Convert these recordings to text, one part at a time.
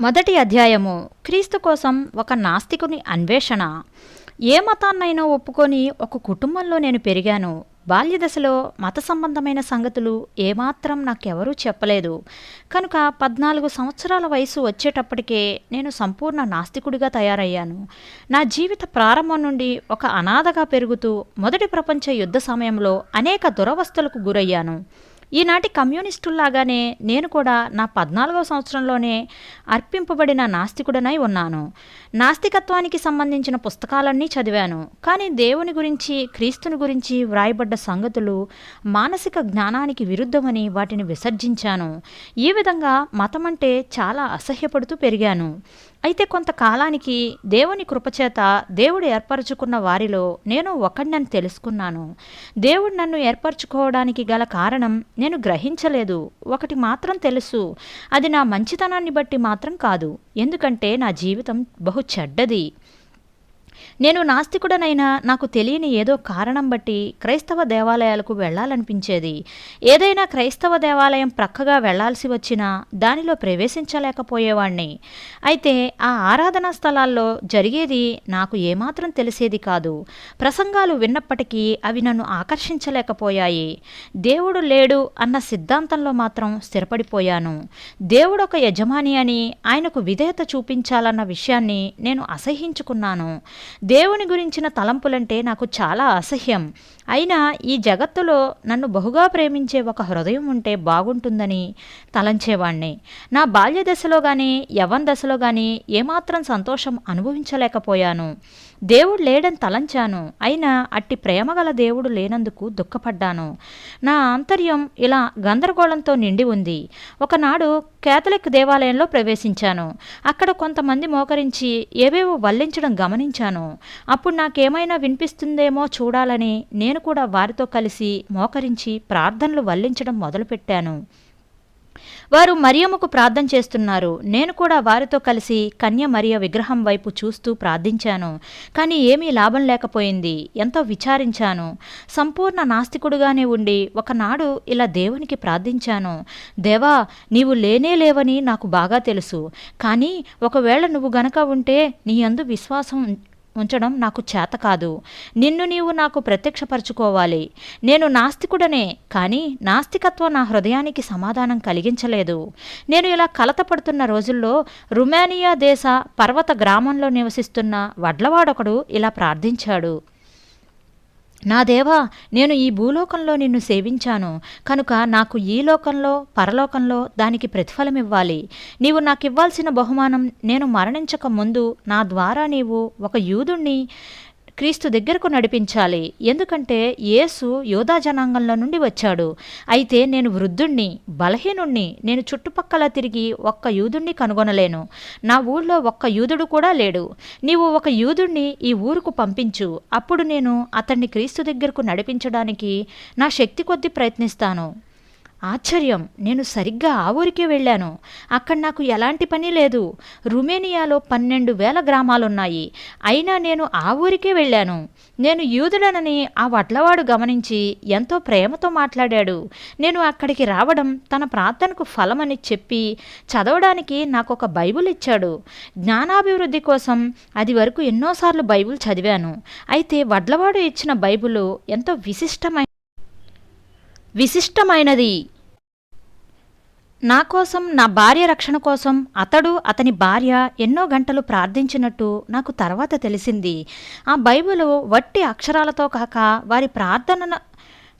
మొదటి అధ్యాయము క్రీస్తు కోసం ఒక నాస్తికుని అన్వేషణ. ఏ మతాన్నైనా ఒప్పుకొని ఒక కుటుంబంలో నేను పెరిగాను. బాల్యదశలో మత సంబంధమైన సంగతులు ఏమాత్రం నాకెవరూ చెప్పలేదు. కనుక పద్నాలుగు సంవత్సరాల వయసు వచ్చేటప్పటికే నేను సంపూర్ణ నాస్తికుడిగా తయారయ్యాను. నా జీవిత ప్రారంభం నుండి ఒక అనాథగా పెరుగుతూ మొదటి ప్రపంచ యుద్ధ సమయంలో అనేక దురవస్థలకు గురయ్యాను. ఈనాటి కమ్యూనిస్టుల్లాగానే నేను కూడా నా పద్నాలుగవ సంవత్సరంలోనే అర్పింపబడిన నాస్తికుడనై ఉన్నాను. నాస్తికత్వానికి సంబంధించిన పుస్తకాలన్నీ చదివాను. కానీ దేవుని గురించి క్రీస్తుని గురించి వ్రాయబడ్డ సంగతులు మానసిక జ్ఞానానికి విరుద్ధమని వాటిని విసర్జించాను. ఈ విధంగా మతం అంటే చాలా అసహ్యపడుతూ పెరిగాను. అయితే కొంతకాలానికి దేవుని కృపచేత దేవుడు ఏర్పరచుకున్న వారిలో నేను ఒకడినని తెలుసుకున్నాను. దేవుడు నన్ను ఏర్పరచుకోవడానికి గల కారణం నేను గ్రహించలేదు. ఒకటి మాత్రం తెలుసు. అది నా మంచితనాన్ని బట్టి మాత్రం కాదు. ఎందుకంటే నా జీవితం బహు చెడ్డది. నేను నాస్తికుడనైనా నాకు తెలియని ఏదో కారణం బట్టి క్రైస్తవ దేవాలయాలకు వెళ్ళాలనిపించేది. ఏదైనా క్రైస్తవ దేవాలయం ప్రక్కగా వెళ్ళాల్సి వచ్చినా దానిలో ప్రవేశించలేకపోయేవాణ్ణి. అయితే ఆ ఆరాధనా స్థలాల్లో జరిగేది నాకు ఏమాత్రం తెలిసేది కాదు. ప్రసంగాలు విన్నప్పటికీ అవి నన్ను ఆకర్షించలేకపోయాయి. దేవుడు లేడు అన్న సిద్ధాంతంలో మాత్రం స్థిరపడిపోయాను. దేవుడు ఒక యజమాని అని ఆయనకు విధేయత చూపించాలన్న విషయాన్ని నేను అసహించుకున్నాను దేవుని గురించిన తలంపులంటే నాకు చాలా అసహ్యం. అయినా ఈ జగత్తులో నన్ను బహుగా ప్రేమించే ఒక హృదయం ఉంటే బాగుంటుందని తలంచేవాణ్ణి. నా బాల్య దశలో కానీ యవన్ దశలో కానీ ఏమాత్రం సంతోషం అనుభవించలేకపోయాను. దేవుడు లేడని తలంచాను. అయినా అట్టి ప్రేమగల దేవుడు లేనందుకు దుఃఖపడ్డాను. నా ఆంతర్యం ఇలా గందరగోళంతో నిండి ఉంది. ఒకనాడు కేథలిక్ దేవాలయంలో ప్రవేశించాను. అక్కడ కొంతమంది మోకరించి ఏవేవో వల్లించడం గమనించాను. అప్పుడు నాకేమైనా వినిపిస్తుందేమో చూడాలని నేను నేను కూడా వారితో కలిసి మోకరించి ప్రార్థనలు వల్లించడం మొదలుపెట్టాను. వారు మరియమ్మకు ప్రార్థన చేస్తున్నారు. నేను కూడా వారితో కలిసి కన్య మరియ విగ్రహం వైపు చూస్తూ ప్రార్థించాను. కానీ ఏమీ లాభం లేకపోయింది. ఎంతో విచారించాను. సంపూర్ణ నాస్తికుడుగానే ఉండి ఒకనాడు ఇలా దేవునికి ప్రార్థించాను. దేవా నీవు లేనే లేవని నాకు బాగా తెలుసు. కానీ ఒకవేళ నువ్వు గనక ఉంటే నీ అందు విశ్వాసం ఉంచడం నాకు చేత కాదు. నిన్ను నీవు నాకు ప్రత్యక్షపరచుకోవాలి. నేను నాస్తికుడనే కానీ నాస్తికత్వం నా హృదయానికి సమాధానం కలిగించలేదు. నేను ఇలా కలతపడుతున్న రోజుల్లో రుమానియా దేశ పర్వత గ్రామంలో నివసిస్తున్న వడ్లవాడొకడు ఇలా ప్రార్థించాడు. నా దేవా నేను ఈ భూలోకంలో నిన్ను సేవించాను. కనుక నాకు ఈ లోకంలో పరలోకంలో దానికి ప్రతిఫలం ఇవ్వాలి నీవు నాకు ఇవ్వాల్సిన బహుమానం నేను మరణించక ముందు నా ద్వారా నీవు ఒక యూదుణ్ణి క్రీస్తు దగ్గరకు నడిపించాలి. ఎందుకంటే యేసు యోధా జనాంగంలో నుండి వచ్చాడు. అయితే నేను వృద్ధుణ్ణి బలహీనుణ్ణి నేను చుట్టుపక్కల తిరిగి ఒక్క యూదుణ్ణి కనుగొనలేను. నా ఊళ్ళో ఒక్క యూదుడు కూడా లేడు. నీవు ఒక యూదుణ్ణి ఈ ఊరుకు పంపించు. అప్పుడు నేను అతన్ని క్రీస్తు దగ్గరకు నడిపించడానికి నా శక్తి కొద్దీ ప్రయత్నిస్తాను. ఆశ్చర్యం నేను సరిగ్గా ఆ ఊరికే వెళ్ళాను. అక్కడ నాకు ఎలాంటి పని లేదు. రుమేనియాలో పన్నెండు వేల గ్రామాలున్నాయి. అయినా నేను ఆ ఊరికే వెళ్ళాను. నేను యూదుడనని ఆ వడ్లవాడు గమనించి ఎంతో ప్రేమతో మాట్లాడాడు. నేను అక్కడికి రావడం తన ప్రార్థనకు ఫలమని చెప్పి చదవడానికి నాకు ఒక బైబుల్ ఇచ్చాడు. జ్ఞానాభివృద్ధి కోసం అది వరకు ఎన్నోసార్లు బైబుల్ చదివాను. అయితే వడ్లవాడు ఇచ్చిన బైబుల్ ఎంతో విశిష్టమైన విశిష్టమైనది. నా కోసం నా భార్య రక్షణ కోసం అతడు అతని భార్య ఎన్నో గంటలు ప్రార్థించినట్టు నాకు తర్వాత తెలిసింది. ఆ బైబిల్ వట్టి అక్షరాలతో కాక వారి ప్రార్థన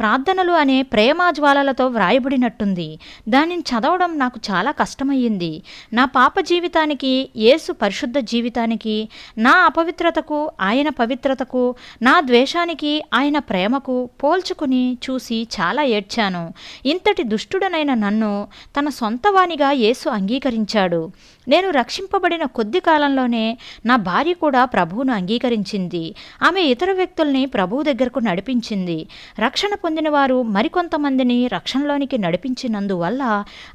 ప్రార్థనలు అనే ప్రేమాజ్వాలలతో వ్రాయబడినట్టుంది. దానిని చదవడం నాకు చాలా కష్టమయ్యింది. నా పాప జీవితానికి యేసు పరిశుద్ధ జీవితానికి నా అపవిత్రతకు ఆయన పవిత్రతకు నా ద్వేషానికి ఆయన ప్రేమకు పోల్చుకుని చూసి చాలా ఏడ్చాను. ఇంతటి దుష్టుడనైన నన్ను తన సొంతవానిగా యేసు అంగీకరించాడు. నేను రక్షింపబడిన కొద్ది కాలంలోనే నా భార్య కూడా ప్రభువును అంగీకరించింది. ఆమె ఇతర వ్యక్తుల్ని ప్రభువు దగ్గరకు నడిపించింది. రక్షణ పొందిన వారు మరికొంతమందిని రక్షణలోనికి నడిపించినందువల్ల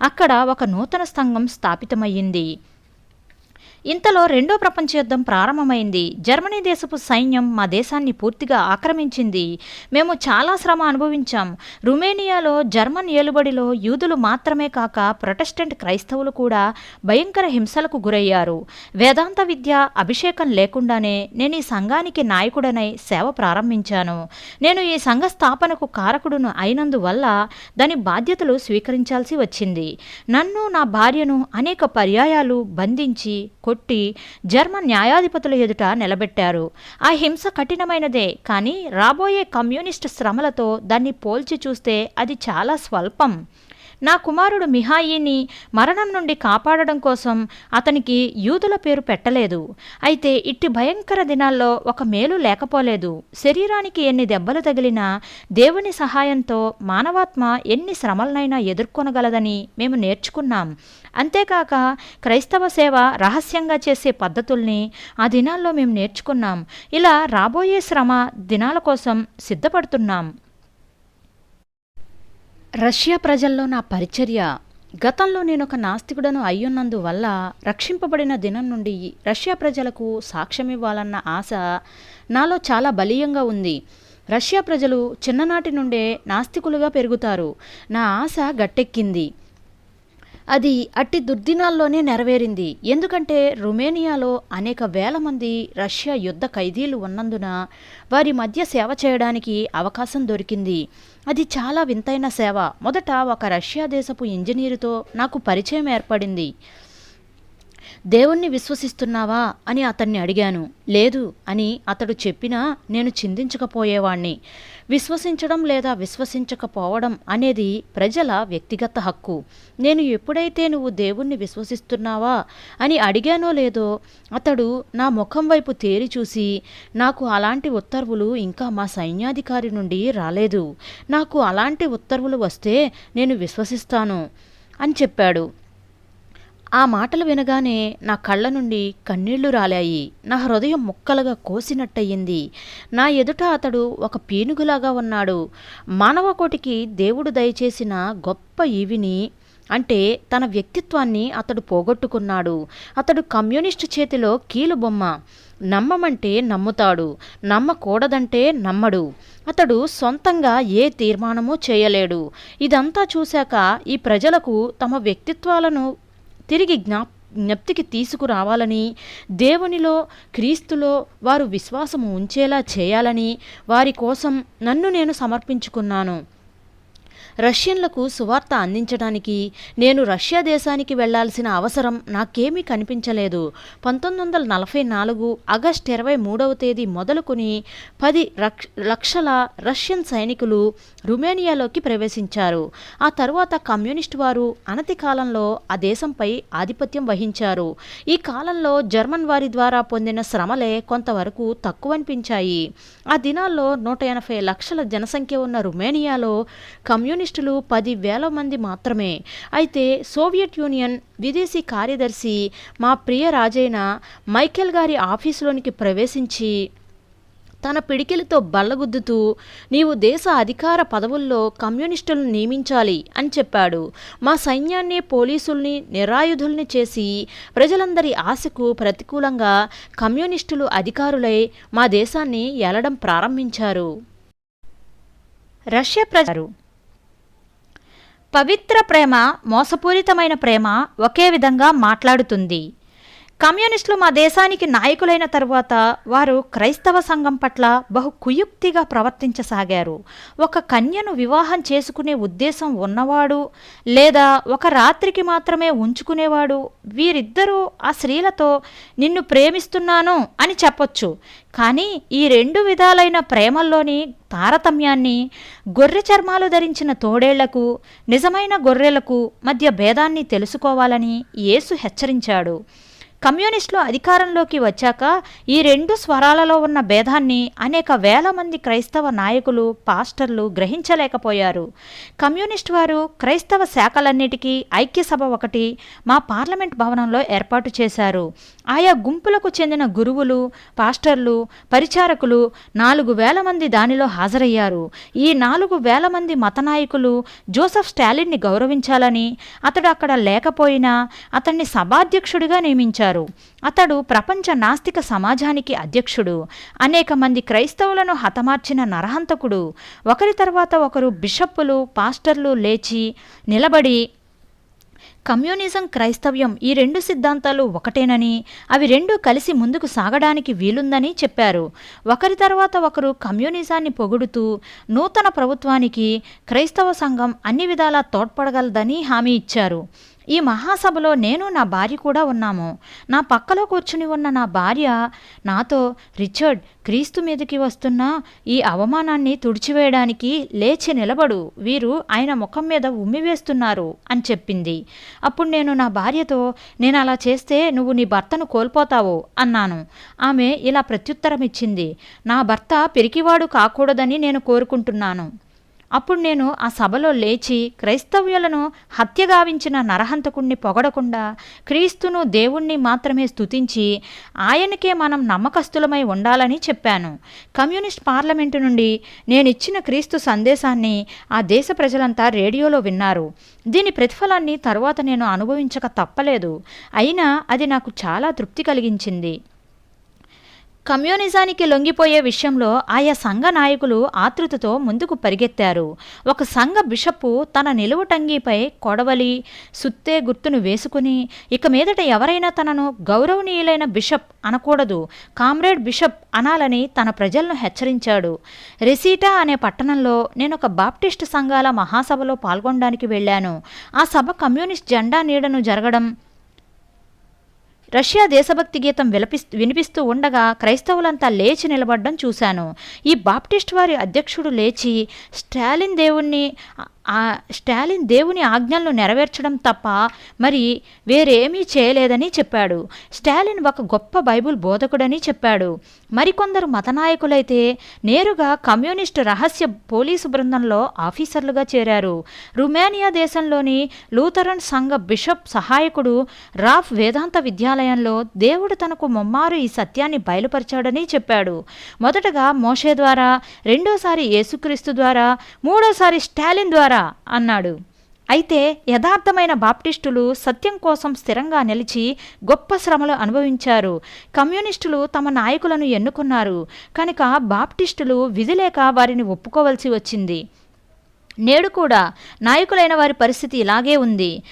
అక్కడ ఒక నూతన సంఘం స్థాపితమయ్యింది. ఇంతలో రెండో ప్రపంచ యుద్ధం ప్రారంభమైంది. జర్మనీ దేశపు సైన్యం మా దేశాన్ని పూర్తిగా ఆక్రమించింది. మేము చాలా శ్రమ అనుభవించాం. రుమేనియాలో జర్మన్ ఏలుబడిలో యూదులు మాత్రమే కాక ప్రొటెస్టెంట్ క్రైస్తవులు కూడా భయంకర హింసలకు గురయ్యారు. వేదాంత విద్య అభిషేకం లేకుండానే నేను ఈ సంఘానికి నాయకుడనై సేవ ప్రారంభించాను. నేను ఈ సంఘ స్థాపనకు కారకుడును అయినందువల్ల దాని బాధ్యతలు స్వీకరించాల్సి వచ్చింది. నన్ను నా భార్యను అనేక పర్యాయాలు బంధించి కొట్టి జర్మన్ న్యాయాధిపతుల ఎదుట నిలబెట్టారు. ఆ హింస కఠినమైనదే కానీ రాబోయే కమ్యూనిస్ట్ శ్రమలతో దాన్ని పోల్చి చూస్తే అది చాలా స్వల్పం. నా కుమారుడు మిహాయిని మరణం నుండి కాపాడడం కోసం అతనికి యూదుల పేరు పెట్టలేదు. అయితే ఇట్టి భయంకర దినాల్లో ఒక మేలు లేకపోలేదు. శరీరానికి ఎన్ని దెబ్బలు తగిలినా దేవుని సహాయంతో మానవాత్మ ఎన్ని శ్రమలనైనా ఎదుర్కొనగలదని మేము నేర్చుకున్నాం. అంతేకాక క్రైస్తవ సేవ రహస్యంగా చేసే పద్ధతుల్ని ఆ దినాల్లో మేము నేర్చుకున్నాం. ఇలా రాబోయే శ్రమ దినాల కోసం సిద్ధపడుతున్నాం. రష్యా ప్రజల్లో నా పరిచర్య. గతంలో నేను ఒక నాస్తికుడను అయ్యున్నందువల్ల రక్షింపబడిన దినం నుండి రష్యా ప్రజలకు సాక్ష్యమివ్వాలన్న ఆశ నాలో చాలా బలీయంగా ఉంది. రష్యా ప్రజలు చిన్ననాటి నుండే నాస్తికులుగా పెరుగుతారు. నా ఆశ గట్టెక్కింది. అది అట్టి దుర్దినాల్లోనే నెరవేరింది. ఎందుకంటే రుమేనియాలో అనేక వేల మంది రష్యా యుద్ధ ఖైదీలు ఉన్నందున వారి మధ్య సేవ చేయడానికి అవకాశం దొరికింది. అది చాలా వింతైన సేవ. మొదట ఒక రష్యా దేశపు ఇంజనీరుతో నాకు పరిచయం ఏర్పడింది. దేవుణ్ణి విశ్వసిస్తున్నావా అని అతన్ని అడిగాను. లేదు అని అతడు చెప్పినా నేను చిందించకపోయేవాణ్ణి. విశ్వసించడం లేదా విశ్వసించకపోవడం అనేది ప్రజల వ్యక్తిగత హక్కు. నేను ఎప్పుడైతే నువ్వు దేవుణ్ణి విశ్వసిస్తున్నావా అని అడిగానో లేదో అతడు నా ముఖం వైపు తేరి చూసి నాకు అలాంటి ఉత్తర్వులు ఇంకా మా సైన్యాధికారి నుండి రాలేదు. నాకు అలాంటి ఉత్తర్వులు వస్తే నేను విశ్వసిస్తాను అని చెప్పాడు. ఆ మాటలు వినగానే నా కళ్ళ నుండి కన్నీళ్ళు రాలాయి. నా హృదయం ముక్కలుగా కోసినట్టయింది. నా ఎదుట అతడు ఒక పీనుగులాగా ఉన్నాడు. మానవకోటికి దేవుడు దయచేసిన గొప్ప ఈవిని అంటే తన వ్యక్తిత్వాన్ని అతడు పోగొట్టుకున్నాడు. అతడు కమ్యూనిస్టు చేతిలో కీలుబొమ్మ నమ్మమంటే నమ్ముతాడు. నమ్మకూడదంటే నమ్మడు. అతడు సొంతంగా ఏ తీర్మానమూ చేయలేడు. ఇదంతా చూశాక ఈ ప్రజలకు తమ వ్యక్తిత్వాలను తిరిగి జ్ఞా జ్ఞప్తికి తీసుకురావాలని దేవునిలో క్రీస్తులో వారు విశ్వాసము ఉంచేలా చేయాలని వారి కోసం నన్ను నేను సమర్పించుకున్నాను. రష్యన్లకు సువార్త అందించడానికి నేను రష్యా దేశానికి వెళ్ళాల్సిన అవసరం నాకేమీ కనిపించలేదు. పంతొమ్మిది వందల నలభై నాలుగు ఆగస్ట్ ఇరవై మూడవ తేదీ మొదలుకొని పది లక్షల రష్యన్ సైనికులు రుమేనియాలోకి ప్రవేశించారు. ఆ తర్వాత కమ్యూనిస్ట్ వారు అనతి కాలంలో ఆ దేశంపై ఆధిపత్యం వహించారు. ఈ కాలంలో జర్మన్ వారి ద్వారా పొందిన శ్రమలే కొంతవరకు తక్కువనిపించాయి. ఆ దినాల్లో నూట ఎనభై లక్షల జనసంఖ్య ఉన్న రుమేనియాలో కమ్యూనిస్ట్ కమ్యూనిస్టులు పది వేల మంది మాత్రమే. అయితే సోవియట్ యూనియన్ విదేశీ కార్యదర్శి మా ప్రియ రాజైన మైకేల్ గారి ఆఫీసులోనికి ప్రవేశించి తన పిడికిలతో బల్లగుద్దుతూ నీవు దేశ అధికార పదవుల్లో కమ్యూనిస్టులను నియమించాలి అని చెప్పాడు. మా సైన్యాన్ని పోలీసుల్ని నిరాయుధుల్ని చేసి ప్రజలందరి ఆశకు ప్రతికూలంగా కమ్యూనిస్టులు అధికారులై మా దేశాన్ని ఏలడం ప్రారంభించారు. రష్యా ప్రజలు పవిత్ర ప్రేమ మోసపూరితమైన ప్రేమ ఒకే విధంగా మాట్లాడుతుంది. కమ్యూనిస్టులు మా దేశానికి నాయకులైన తరువాత వారు క్రైస్తవ సంఘం పట్ల బహు కుయుక్తిగా ప్రవర్తించసాగారు. ఒక కన్యను వివాహం చేసుకునే ఉద్దేశం ఉన్నవాడు లేదా ఒక రాత్రికి మాత్రమే ఉంచుకునేవాడు వీరిద్దరూ ఆ స్త్రీలతో నిన్ను ప్రేమిస్తున్నాను అని చెప్పొచ్చు. కానీ ఈ రెండు విధాలైన ప్రేమల్లోని తారతమ్యాన్ని గొర్రె చర్మాలు ధరించిన తోడేళ్ళకు నిజమైన గొర్రెలకు మధ్య భేదాన్ని తెలుసుకోవాలని యేసు హెచ్చరించాడు. కమ్యూనిస్టులు అధికారంలోకి వచ్చాక ఈ రెండు స్వరాలలో ఉన్న భేదాన్ని అనేక వేల మంది క్రైస్తవ నాయకులు పాస్టర్లు గ్రహించలేకపోయారు. కమ్యూనిస్ట్ వారు క్రైస్తవ శాఖలన్నిటికీ ఐక్యసభ ఒకటి మా పార్లమెంట్ భవనంలో ఏర్పాటు చేశారు. ఆయా గుంపులకు చెందిన గురువులు పాస్టర్లు పరిచారకులు నాలుగు వేల మంది దానిలో హాజరయ్యారు. ఈ నాలుగు వేల మంది మత నాయకులు జోసెఫ్ స్టాలిన్ని గౌరవించాలని అతడు అక్కడ లేకపోయినా అతన్ని సభాధ్యక్షుడిగా నియమించారు. అతడు ప్రపంచ నాస్తిక సమాజానికి అధ్యక్షుడు. అనేక మంది క్రైస్తవులను హతమార్చిన నరహంతకుడు. ఒకరి తర్వాత ఒకరు బిషప్పులు పాస్టర్లు లేచి నిలబడి కమ్యూనిజం క్రైస్తవ్యం ఈ రెండు సిద్ధాంతాలు ఒకటేనని అవి రెండు కలిసి ముందుకు సాగడానికి వీలుందని చెప్పారు. ఒకరి తర్వాత ఒకరు కమ్యూనిజాన్ని పొగుడుతూ నూతన ప్రభుత్వానికి క్రైస్తవ సంఘం అన్ని విధాలా తోడ్పడగలదని హామీ ఇచ్చారు. ఈ మహాసభలో నేను నా భార్య కూడా ఉన్నాము. నా పక్కలో కూర్చుని ఉన్న నా భార్య నాతో రిచర్డ్ క్రీస్తు మీదకి వస్తున్న ఈ అవమానాన్ని తుడిచివేయడానికి లేచి నిలబడు. వీరు ఆయన ముఖం మీద ఉమ్మివేస్తున్నారు అని చెప్పింది. అప్పుడు నేను నా భార్యతో నేను అలా చేస్తే నువ్వు నీ భర్తను కోల్పోతావు అన్నాను. ఆమె ఇలా ప్రత్యుత్తరం ఇచ్చింది నా భర్త పిరికివాడు కాకూడదని నేను కోరుకుంటున్నాను. అప్పుడు నేను ఆ సభలో లేచి క్రైస్తవ్యులను హత్యగావించిన నరహంతకుణ్ణి పొగడకుండా క్రీస్తును దేవుణ్ణి మాత్రమే స్తుతించి ఆయనకే మనం నమ్మకస్తులమై ఉండాలని చెప్పాను. కమ్యూనిస్ట్ పార్లమెంటు నుండి నేనిచ్చిన క్రీస్తు సందేశాన్ని ఆ దేశ ప్రజలంతా రేడియోలో విన్నారు. దీని ప్రతిఫలాన్ని తరువాత నేను అనుభవించక తప్పలేదు. అయినా అది నాకు చాలా తృప్తి కలిగించింది. కమ్యూనిజానికి లొంగిపోయే విషయంలో ఆయా సంఘ నాయకులు ఆతృతతో ముందుకు పరిగెత్తారు. ఒక సంఘ బిషప్పు తన నిలువుటంగీపై కొడవలి సుత్తే గుర్తును వేసుకుని ఇక మీదట ఎవరైనా తనను గౌరవనీయులైన బిషప్ అనకూడదు కామ్రేడ్ బిషప్ అనాలని తన ప్రజలను హెచ్చరించాడు. రెసీటా అనే పట్టణంలో నేను ఒక బాప్టిస్ట్ సంఘాల మహాసభలో పాల్గొనడానికి వెళ్ళాను. ఆ సభ కమ్యూనిస్ట్ జెండా నీడను జరగడం రష్యా దేశభక్తి గీతం విలపిస్తూ వినిపిస్తూ ఉండగా క్రైస్తవులంతా లేచి నిలబడడం చూశాను. ఈ బాప్టిస్ట్ వారి అధ్యక్షుడు లేచి స్టాలిన్ దేవుణ్ణి ఆ స్టాలిన్ దేవుని ఆజ్ఞలను నెరవేర్చడం తప్ప మరి వేరేమీ చేయలేదని చెప్పాడు. స్టాలిన్ ఒక గొప్ప బైబుల్ బోధకుడని చెప్పాడు. మరికొందరు మతనాయకులైతే నేరుగా కమ్యూనిస్టు రహస్య పోలీసు బృందంలో ఆఫీసర్లుగా చేరారు. రుమేనియా దేశంలోని లూథరన్ సంఘ బిషప్ సహాయకుడు రాఫ్ వేదాంత విద్యాలయంలో దేవుడు తనకు ముమ్మారు ఈ సత్యాన్ని బయలుపరిచాడని చెప్పాడు. మొదటగా మోషే ద్వారా రెండోసారి యేసుక్రీస్తు ద్వారా మూడోసారి స్టాలిన్ ద్వారా అన్నాడు. అయితే యథార్థమైన బాప్టిస్టులు సత్యం కోసం స్థిరంగా నిలిచి గొప్ప శ్రమలు అనుభవించారు. కమ్యూనిస్టులు తమ నాయకులను ఎన్నుకున్నారు. కనుక బాప్టిస్టులు విధిలేక వారిని ఒప్పుకోవలసి వచ్చింది. నేడు కూడా నాయకులైన వారి పరిస్థితి ఇలాగే ఉంది.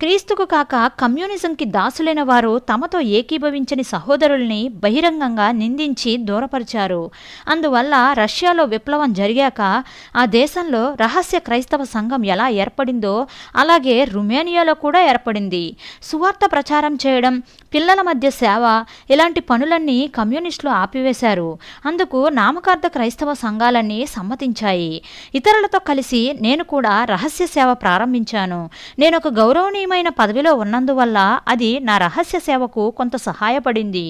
క్రీస్తుకు కాక కమ్యూనిజంకి దాసులైన వారు తమతో ఏకీభవించని సహోదరుల్ని బహిరంగంగా నిందించి దూరపరిచారు. అందువల్ల రష్యాలో విప్లవం జరిగాక ఆ దేశంలో రహస్య క్రైస్తవ సంఘం ఎలా ఏర్పడిందో అలాగే రుమేనియాలో కూడా ఏర్పడింది. సువార్త ప్రచారం చేయడం పిల్లల మధ్య సేవ ఇలాంటి పనులన్నీ కమ్యూనిస్టులు ఆపివేశారు. అందుకు నామకార్థ క్రైస్తవ సంఘాలన్నీ సమ్మతించాయి. ఇతరులతో కలిసి నేను కూడా రహస్య సేవ ప్రారంభించాను. నేను ఒక గౌరవనీయ గణనీయమైన పదవిలో ఉన్నందువల్ల అది నా రహస్య సేవకు కొంత సహాయపడింది.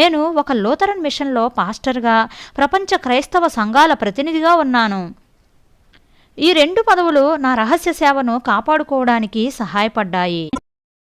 నేను ఒక లూథరన్ మిషన్లో పాస్టర్గా ప్రపంచ క్రైస్తవ సంఘాల ప్రతినిధిగా ఉన్నాను. ఈ రెండు పదవులు నా రహస్య సేవను కాపాడుకోవడానికి సహాయపడ్డాయి.